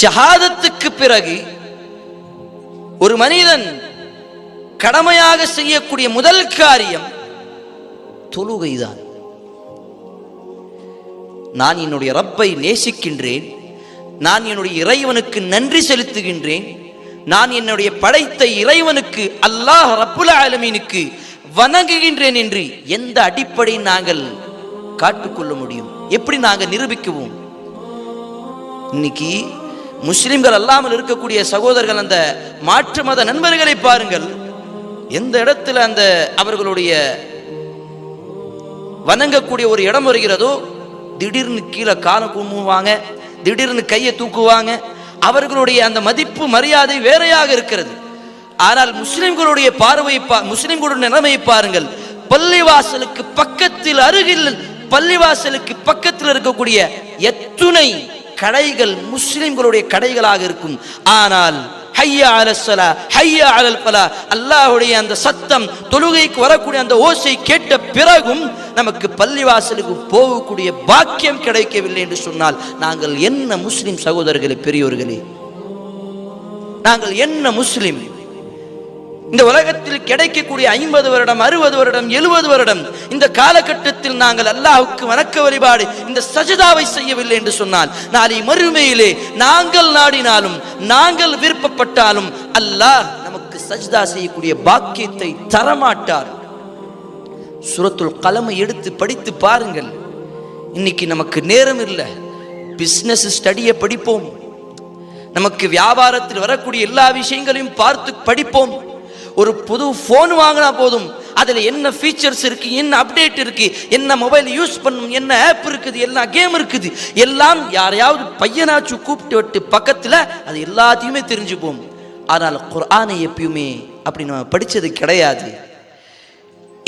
ஷஹாதத்துக்கு பிறகு ஒரு மனிதன் கடமையாக செய்யக்கூடிய முதல் காரியம் தொழுகைதான். நான் என்னுடைய ரப்பை நேசிக்கின்றேன் நான் என்னுடைய இறைவனுக்கு நன்றி செலுத்துகின்றேன் நான் என்னுடைய படைத்த இறைவனுக்கு அல்லாஹ் ரப்புல் ஆலமீனுக்கு வணங்குகின்றேன் என்று எந்த அடிப்படை நாங்கள் காட்டுக்கொள்ள முடியும். எப்படி நாங்கள் நிரூபிக்குவோம்? இன்னைக்கு முஸ்லிம்கள் அல்லாமல் இருக்கக்கூடிய சகோதரர்கள் அந்த மாற்று மத நண்பர்களை பாருங்கள். எந்த இடத்துல அந்த அவர்களுடைய வணங்கக்கூடிய ஒரு இடம் வருகிறதோ திடீர்னு கீழே காலம் கும்புவாங்க திடீர்னு கையை தூக்குவாங்க அவர்களுடைய அந்த மதிப்பு மரியாதை வேறையாக இருக்கிறது. ஆனால் முஸ்லிம்களுடைய பார்வை பா- முஸ்லிம்களுடைய நிலைமையை பாருங்கள். பள்ளிவாசலுக்கு பக்கத்தில் அருகில் பள்ளிவாசலுக்கு பக்கத்தில் இருக்கக்கூடிய எத்துணை கடைகள் முஸ்லிம்களுடைய கடைகளாக இருக்கும். ஆனால் ஹையா அலசலா ஹையா அலல் பலா அல்லாஹுடைய அந்த சத்தம் தொழுகைக்கு வரக்கூடிய அந்த ஓசை கேட்ட பிறகும் நமக்கு பள்ளிவாசலுக்கு போகக்கூடிய பாக்கியம் கிடைக்கவில்லை என்று சொன்னால் நாங்கள் என்ன முஸ்லிம் சகோதரர்களே பெரியோர்களே? நாங்கள் என்ன முஸ்லிம்? இந்த உலகத்தில் கிடைக்கக்கூடிய ஐம்பது வருடம் அறுபது வருடம் எழுபது வருடம் இந்த காலகட்டத்தில் நாங்கள் அல்லாஹுக்கு வணக்க வழிபாடு இந்த சஜிதாவை செய்யவில்லை என்று சொன்னால் நாளை மறுமையிலே நாங்கள் நாடினாலும் நாங்கள் விருப்பப்பட்டாலும் அல்லாஹ் நமக்கு சஜிதா செய்யக்கூடிய பாக்கியத்தை தரமாட்டார். சுரத்துல் கலமை எடுத்து படித்து பாருங்கள். இன்னைக்கு நமக்கு நேரம் இல்லை. பிஸ்னஸ் ஸ்டடியை படிப்போம். நமக்கு வியாபாரத்தில் வரக்கூடிய எல்லா விஷயங்களையும் பார்த்து படிப்போம். ஒரு புது ஃபோன் வாங்கினா போதும். அதில் என்ன ஃபீச்சர்ஸ் இருக்கு என்ன அப்டேட் இருக்கு என்ன மொபைல் யூஸ் பண்ணும் என்ன ஆப் இருக்குது எல்லா கேம் இருக்குது. எல்லாம் யாரையாவது பையனாச்சும் கூப்பிட்டு விட்டு பக்கத்தில் அது எல்லாத்தையுமே தெரிஞ்சுப்போம். ஆனால் குர்ஆனை எப்பயுமே அப்படி நம்ம படித்தது கிடையாது.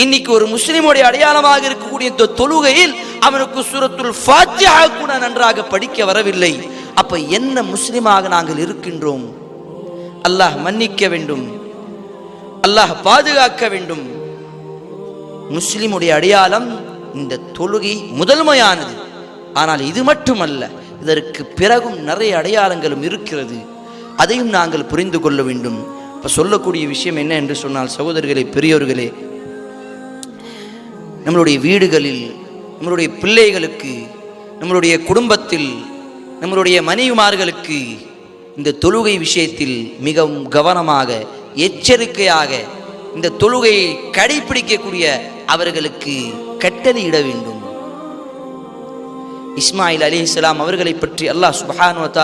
இன்னைக்கு ஒரு முஸ்லீமுடைய அடையாளமாக இருக்கக்கூடிய இந்த தொழுகையில் அவனுக்கு சுரத்துல் ஃபாத்திஹா கூட நன்றாக படிக்க வரவில்லை. அப்ப என்ன முஸ்லீமாக நாங்கள் இருக்கின்றோம்? அல்லாஹ் மன்னிக்க வேண்டும். அல்லாஹ் பாதுகாக்க வேண்டும். முஸ்லிமுடைய அடையாளம் இந்த தொழுகை முதன்மையானது. ஆனால் இது மட்டுமல்ல இதற்கு பிறகும் நிறைய அடையாளங்களும் இருக்கிறது. அதையும் நாங்கள் புரிந்து கொள்ள வேண்டும். இப்ப சொல்லக்கூடிய விஷயம் என்ன என்று சொன்னால் சகோதரர்களே பெரியோர்களே நம்மளுடைய வீடுகளில் நம்மளுடைய பிள்ளைகளுக்கு நம்மளுடைய குடும்பத்தில் நம்மளுடைய மனைவிமார்களுக்கு இந்த தொழுகை விஷயத்தில் மிகவும் கவனமாக எச்சரிக்கையாக இந்த தொழுகையை கடைபிடிக்கக்கூடிய அவர்களுக்கு கட்டளையிட வேண்டும். இஸ்மாயில் அலிஹிஸ்லாம் அவர்களை பற்றி அல்லாஹ் சுபஹானுவத்தா